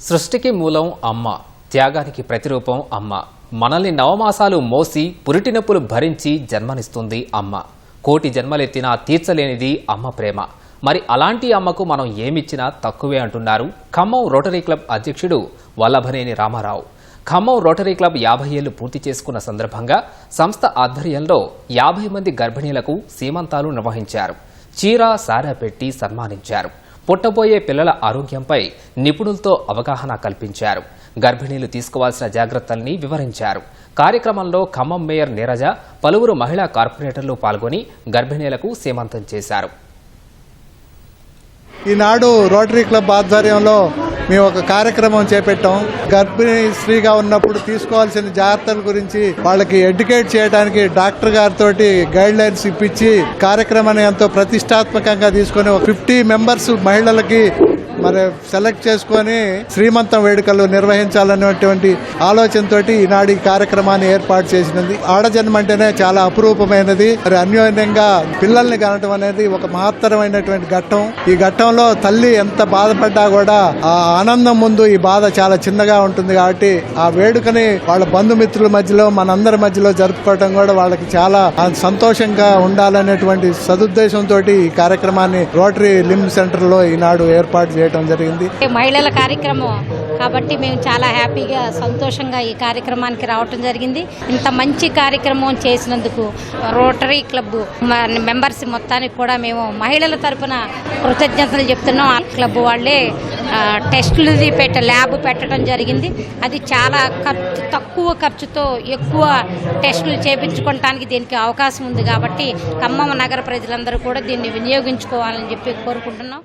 సృష్టికి మూలం అమ్మ త్యాగానికి ప్రతిరూపం అమ్మ. మనల్ని నవమాసాలు మోసి పురిటి నొప్పులు భరించి జన్మనిస్తుంది అమ్మ. కోటి జన్మలెత్తినా తీర్చలేనిది అమ్మ ప్రేమ. మరి అలాంటి అమ్మకు మనం ఏమిచ్చినా తక్కువే అంటున్నారు ఖమ్మం రోటరీ క్లబ్ అధ్యక్షుడు వల్లభనేని రామారావు. ఖమ్మం రోటరీ క్లబ్ యాభై ఏళ్ళు పూర్తి చేసుకున్న సందర్భంగా సంస్థ ఆధ్వర్యంలో యాభై మంది గర్భిణీలకు సీమంతాలు నిర్వహించారు. చీర సారా పెట్టి సన్మానించారు. పుట్టబోయే పిల్లల ఆరోగ్యంపై నిపుణులతో అవగాహన కల్పించారు. గర్భిణీలు తీసుకోవాల్సిన జాగ్రత్తల్ని వివరించారు. కార్యక్రమంలో ఖమ్మం మేయర్ నీరజ పలువురు మహిళా కార్పొరేటర్లు పాల్గొని గర్భిణీలకు సీమంతం చేశారు. ఈనాడు రోటరీ క్లబ్ ఆధ్వర్యంలో మేము ఒక కార్యక్రమం చేపట్టాం. గర్భిణీ స్త్రీగా ఉన్నప్పుడు తీసుకోవాల్సిన జాగ్రత్తల గురించి వాళ్ళకి ఎడ్యుకేట్ చేయడానికి డాక్టర్ గారితో గైడ్ లైన్స్ ఇప్పించి కార్యక్రమాన్ని ఎంతో ప్రతిష్టాత్మకంగా తీసుకొని ఫిఫ్టీ మెంబర్స్ మహిళలకి మరి సెలెక్ట్ చేసుకొని శ్రీమంతం వేడుకలు నిర్వహించాలనేటువంటి ఆలోచనతోటి ఈనాడు ఈ కార్యక్రమాన్ని ఏర్పాటు చేసినది. ఆడజన్మ అంటేనే చాలా అపురూపమైనది. మరి అన్యోన్యంగా పిల్లల్ని కనటం అనేది ఒక మహత్తరమైనటువంటి ఘట్టం. ఈ ఘట్టంలో తల్లి ఎంత బాధపడ్డా కూడా ఆ ఆనందం ముందు ఈ బాధ చాలా చిన్నగా ఉంటుంది కాబట్టి ఆ వేడుకని వాళ్ళ బంధుమిత్రుల మధ్యలో మనందరి మధ్యలో జరుపుకోవటం కూడా వాళ్ళకి చాలా సంతోషంగా ఉండాలనేటువంటి సదుద్దేశంతో ఈ కార్యక్రమాన్ని రోటరీ లిమ్ సెంటర్లో ఈనాడు ఏర్పాటు చేయడం జరిగింది. మహిళల కార్యక్రమం కాబట్టి మేము చాలా హ్యాపీగా సంతోషంగా ఈ కార్యక్రమానికి రావటం జరిగింది. ఇంత మంచి కార్యక్రమం చేసినందుకు రోటరీ క్లబ్ మ- మెంబర్స్ మొత్తానికి కూడా మేము మహిళల తరపున కృతజ్ఞతలు చెప్తున్నాం. ఆ క్లబ్ వాళ్ళే టెస్టులు పెట్ట ల్యాబ్ పెట్టడం జరిగింది. అది చాలా ఖర్చు తక్కువ ఖర్చుతో ఎక్కువ టెస్టులు చేపించుకోవటానికి దీనికి అవకాశం ఉంది కాబట్టి ఖమ్మం నగర ప్రజలందరూ కూడా దీన్ని వినియోగించుకోవాలని చెప్పి కోరుకుంటున్నాం.